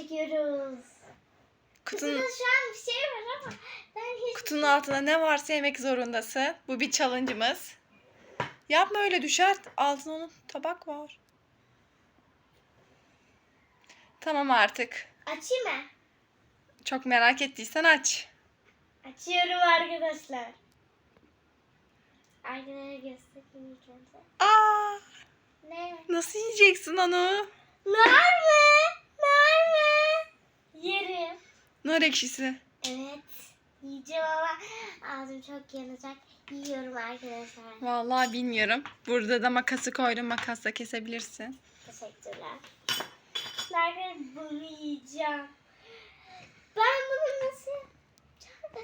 çekiyoruz. Kutunun, Kutuda şu an bir şey var ama ben hiç... kutunun altında ne varsa yemek zorundasın. Bu bir challenge'ımız. Yapma öyle düşer. Altına onun tabak var. Tamam artık. Açayım mı? Çok merak ettiysen aç. Açıyorum arkadaşlar. Arkadaşlar göstereyim. Aa, Ne? nasıl yiyeceksin onu? Nar mı? Nar ekşisi. Evet. Yiyeceğim ama ağzım çok yanacak. Yiyorum arkadaşlar. Vallahi bilmiyorum. Burada da makası koydum. Makasla kesebilirsin. Teşekkürler. Arkadaşlar bunu yiyeceğim. Ben bunu nasıl?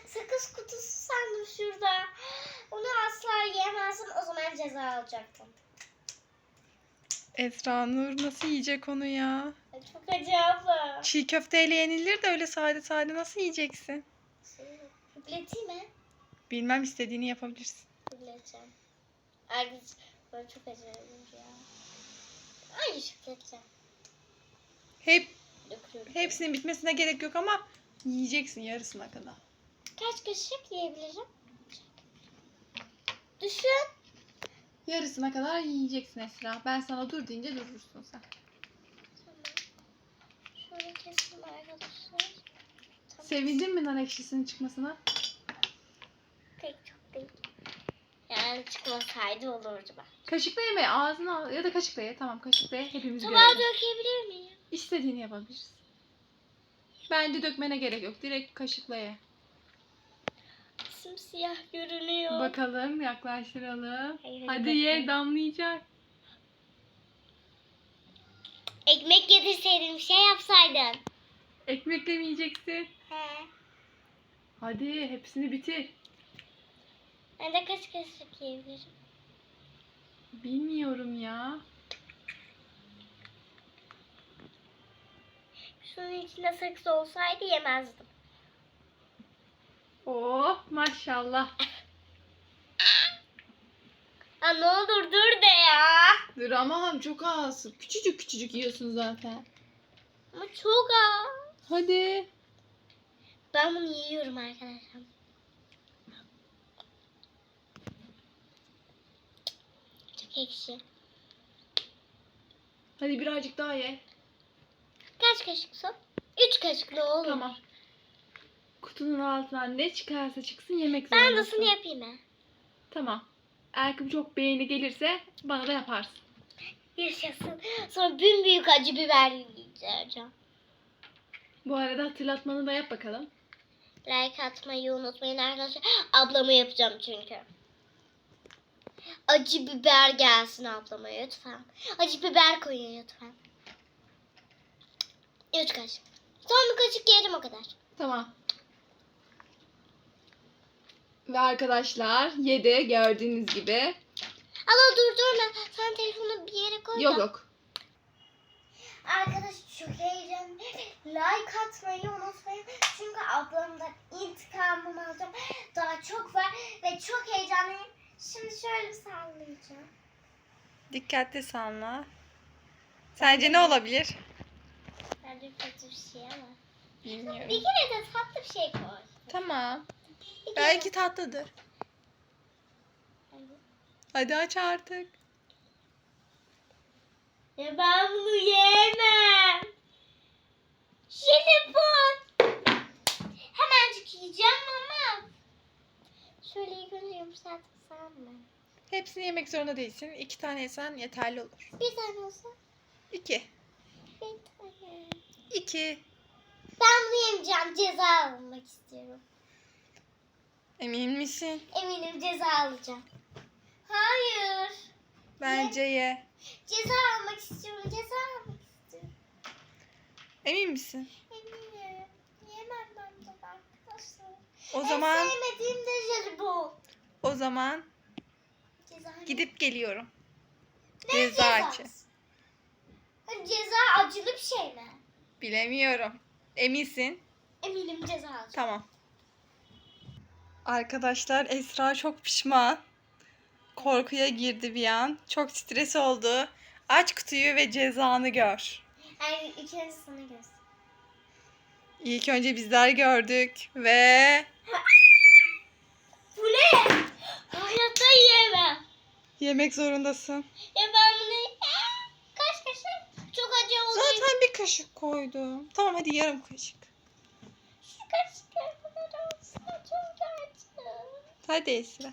Sakız kutusu sandım şurada. Onu asla yiyemezdim. O zaman ceza alacaktım. Esra Nur nasıl yiyecek onu ya? Ay, Çok acı abla. Çiğ köfteyle yenilir de öyle sade sade nasıl yiyeceksin? Üfleteyim mi? Bilmem istediğini yapabilirsin. Üfleteceğim. Arkadaşlar böyle çok acı olur ya. Ay üfleteceğim. Hep hepsinin bitmesine gerek yok ama yiyeceksin yarısına kadar. Kaç kaşık yiyebilirim? Düşün. Yarısına kadar yiyeceksin Esra. Ben sana dur deyince durursun sen. Tamam. Şöyle kesin arkadaşlar. Tamam. Sevindin mi nar ekşisinin çıkmasına? Pek çok değil. Yani çıkmasaydı olurdu ben. Kaşıkla yeme ağzına al ya da kaşıkla ye. Tamam kaşıkla ye hepimiz Tabağa görelim. dökebilir miyim? İstediğini yapabilirsin. Bence dökmene gerek yok. Direkt kaşıkla ye. Simsiyah görünüyor. Bakalım yaklaştıralım. Hayır, Hadi bakayım. ye damlayacak. Ekmek getirseydin bir şey yapsaydın. Ekmekle mi yiyeceksin? He. Hadi hepsini bitir. Ben de kaç kaşık yiyebilirim? Bilmiyorum ya. Şunun içinde sakız olsaydı yemezdim. Oh maşallah. Ha ne olur dur de ya. Dur ama çok az. Küçücük küçücük yiyorsun zaten. Ama çok az. Hadi. Ben bunu yiyorum arkadaşlar. Çok ekşi. Hadi birazcık daha ye. Kaç kaşık son? Üç kaşık ne olur? Tamam. Kutunun altından ne çıkarsa çıksın yemek Ben zorundasın. nasıl yapayım ben? Tamam. Eğer ki çok beğeni gelirse bana da yaparsın. Yaşasın. Sonra bin büyük acı biber yiyeceğim. Bu arada hatırlatmanı da yap bakalım. Like atmayı unutmayın arkadaşlar. Ablamı yapacağım çünkü. Acı biber gelsin ablama lütfen. Acı biber koyun lütfen. Üç kaşık. Son bir kaşık yerim o kadar. Tamam. Ve arkadaşlar yedi gördüğünüz gibi. Ama dur durma. Sen telefonu bir yere koy Yok da. yok. Arkadaş çok heyecanlı. Like atmayı unutmayın. Çünkü ablamdan intikamımı alacağım. Daha çok var ve çok heyecanlıyım. Şimdi şöyle bir sallayacağım. Dikkatli salla. Sence ne olabilir? Bence kötü bir şey ama. Bir Bilmiyorum. kere de tatlı bir şey koy. Tamam. Belki tatlıdır. Hadi aç artık. Ya ben bunu yiyemem. Jelibon. Hemencik yiyeceğim ama. Şöyle ilk önce yumuşatsam mı? Hepsini yemek zorunda değilsin. İki tane yesen yeterli olur. Bir tane olsa. İki. Bir tane. İki. Ben bunu yemeyeceğim. Ceza almak istiyorum. Emin misin? Eminim ceza alacağım. Hayır. Bence ye. Ceza almak istiyorum. Ceza almak istiyorum. Emin misin? Eminim. Yemem ben de arkadaşlar. O en zaman sevmediğim de jelibon. o zaman Ceza gidip geliyorum. Ne Ceza cezası? Hani ceza acılı bir şey mi? Bilemiyorum. Eminsin? Eminim ceza alacağım. Tamam. Arkadaşlar Esra çok pişman. Korkuya girdi bir an. Çok stres oldu. Aç kutuyu ve cezanı gör. Yani ikinci sana göster. İlk önce bizler gördük ve Bu ne? Hayatta yiyemem. yemek zorundasın. Ya ben bunu kaç kaşık? Çok acı oluyor. Zaten bir kaşık koydum. Tamam hadi yarım kaşık. Şu kaşık kadar olsun. Çok acı. Hadi Esra.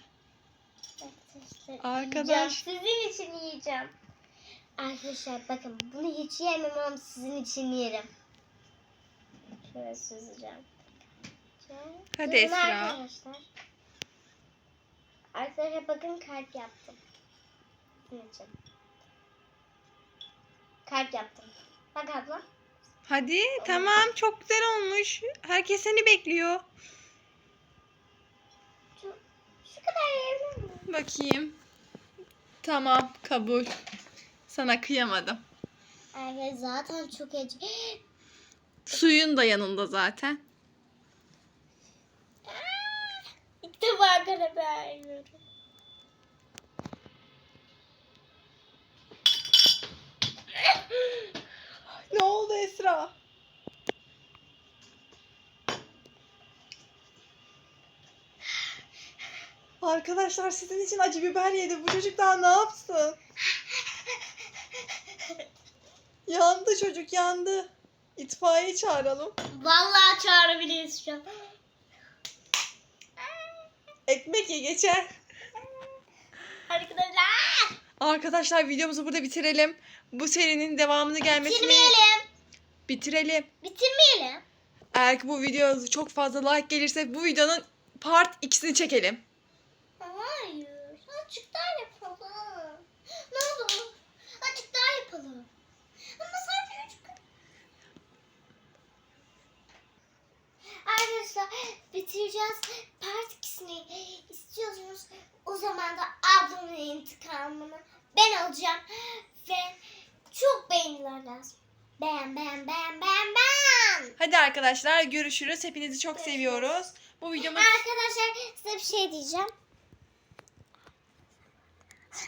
Arkadaşlar, Arkadaş. Sizin için yiyeceğim. Arkadaşlar bakın bunu hiç yemem ama sizin için yerim. Şöyle süzeceğim. Hadi Durun Esra. Arkadaşlar. Arkadaşlar bakın kalp yaptım. Sizin. Kalp yaptım. Bak abla. Hadi tamam çok güzel olmuş. Herkes seni bekliyor. Şu, kadar yiyebilir miyim? Bakayım. Tamam kabul. Sana kıyamadım. Arkadaşlar zaten çok acı. Suyun da yanında zaten. İlk defa yiyorum. Ne oldu Esra? Arkadaşlar sizin için acı biber yedi. Bu çocuk daha ne yapsın? yandı çocuk yandı. İtfaiye çağıralım. Vallahi çağırabiliriz şu an. Ekmek ye geçer. Arkadaşlar. Arkadaşlar videomuzu burada bitirelim. Bu serinin devamını gelmesini Bitirmeyelim. bitirelim. Bitirmeyelim. Eğer ki bu video çok fazla like gelirse bu videonun part 2'sini çekelim. Azıcık daha yapalım. Ne olur. Azıcık daha yapalım. Ama sadece üç gün. Arkadaşlar bitireceğiz. Part 2'sini istiyorsunuz. O zaman da ablamın intikamını ben alacağım. Ve çok beğeniler lazım. Beğen beğen beğen beğen beğen. Hadi arkadaşlar görüşürüz. Hepinizi çok seviyoruz. Bu videomuz Arkadaşlar size bir şey diyeceğim.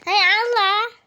哎呀，来